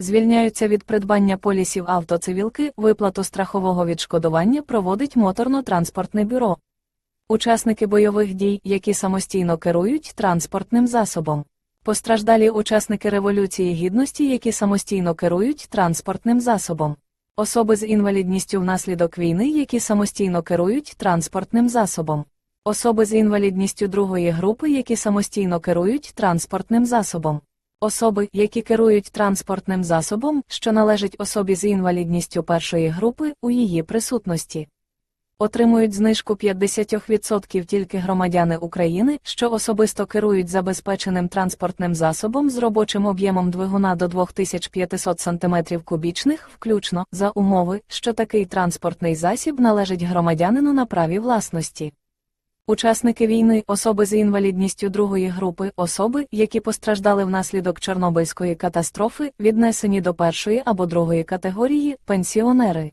Звільняються від придбання полісів автоцивілки, виплату страхового відшкодування проводить моторно-транспортне бюро. Учасники бойових дій, які самостійно керують транспортним засобом. Постраждалі учасники Революції Гідності, які самостійно керують транспортним засобом. Особи з інвалідністю внаслідок війни, які самостійно керують транспортним засобом. Особи з інвалідністю другої групи, які самостійно керують транспортним засобом. Особи, які керують транспортним засобом, що належить особі з інвалідністю першої групи у її присутності. Отримують знижку 50% тільки громадяни України, що особисто керують забезпеченим транспортним засобом з робочим об'ємом двигуна до 2500 см кубічних, включно за умови, що такий транспортний засіб належить громадянину на праві власності. Учасники війни, особи з інвалідністю другої групи, особи, які постраждали внаслідок Чорнобильської катастрофи, віднесені до першої або другої категорії, пенсіонери.